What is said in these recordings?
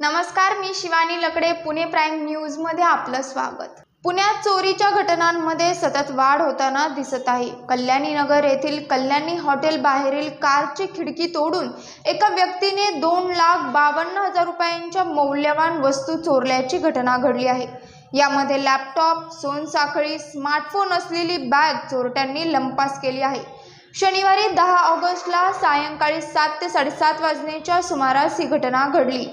नमस्कार मी शिवानी लकडे पुणे प्राईम न्यूजमध्ये आपलं स्वागत. पुण्यात चोरीच्या घटनांमध्ये सतत वाढ होताना दिसत आहे. कल्याणी नगर येथील कल्याणी हॉटेल बाहेरील कारची खिडकी तोडून एका व्यक्तीने दोन लाख बावन्न हजार रुपयांच्या मौल्यवान वस्तू चोरल्याची घटना घडली आहे. यामध्ये लॅपटॉप सोनसाखळी स्मार्टफोन असलेली बॅग चोरट्यांनी लंपास केली आहे. शनिवारी दहा ऑगस्टला सायंकाळी सात ते साडेसात वाजण्याच्या सुमारास ही घटना घडली.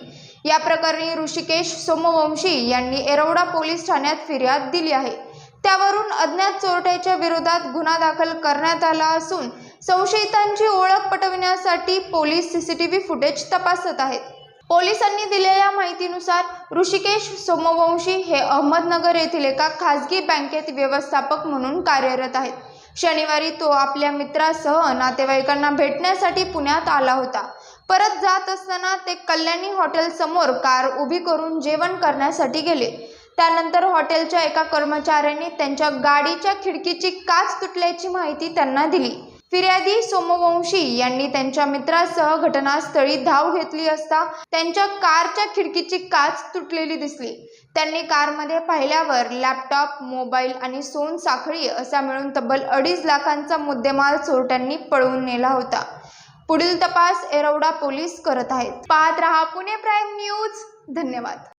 या प्रकरणी ऋषिकेश सोमवंशी यांनी एरवडा पोलीस ठाण्यात फिर्याद दिली आहे. त्यावरून अज्ञात चोरट्याच्या विरोधात गुन्हा दाखल करण्यात आला असून संशयितांची ओळख पटविण्यासाठी पोलीस सीसीटीव्ही फुटेज तपासत आहेत. पोलिसांनी दिलेल्या माहितीनुसार ऋषिकेश सोमवंशी हे अहमदनगर येथील एका खासगी बँकेत व्यवस्थापक म्हणून कार्यरत आहेत. शनिवारी तो आपल्या मित्रासह नातेवाईकांना भेटण्यासाठी पुण्यात आला होता. परत जात असताना ते कल्याणी हॉटेलसमोर कार उभी करून जेवण करण्यासाठी गेले. त्यानंतर हॉटेलच्या एका कर्मचाऱ्यांनी त्यांच्या गाडीच्या खिडकीची काच तुटल्याची माहिती त्यांना दिली. फिर्यादी सोमवंशी यांनी त्यांच्या मित्रासह घटनास्थळी धाव घेतली असता त्यांच्या कारच्या खिडकीची काच तुटलेली दिसली. त्यांनी कारमध्ये पाहिल्यावर लॅपटॉप मोबाईल आणि सोन साखळी असा मिळून तब्बल अडीच लाखांचा मुद्देमाल चोरट्यांनी पळवून नेला होता. पुढील तपास एरवडा पोलीस करत आहेत. पाहत रहा पुणे प्राईम न्यूज. धन्यवाद.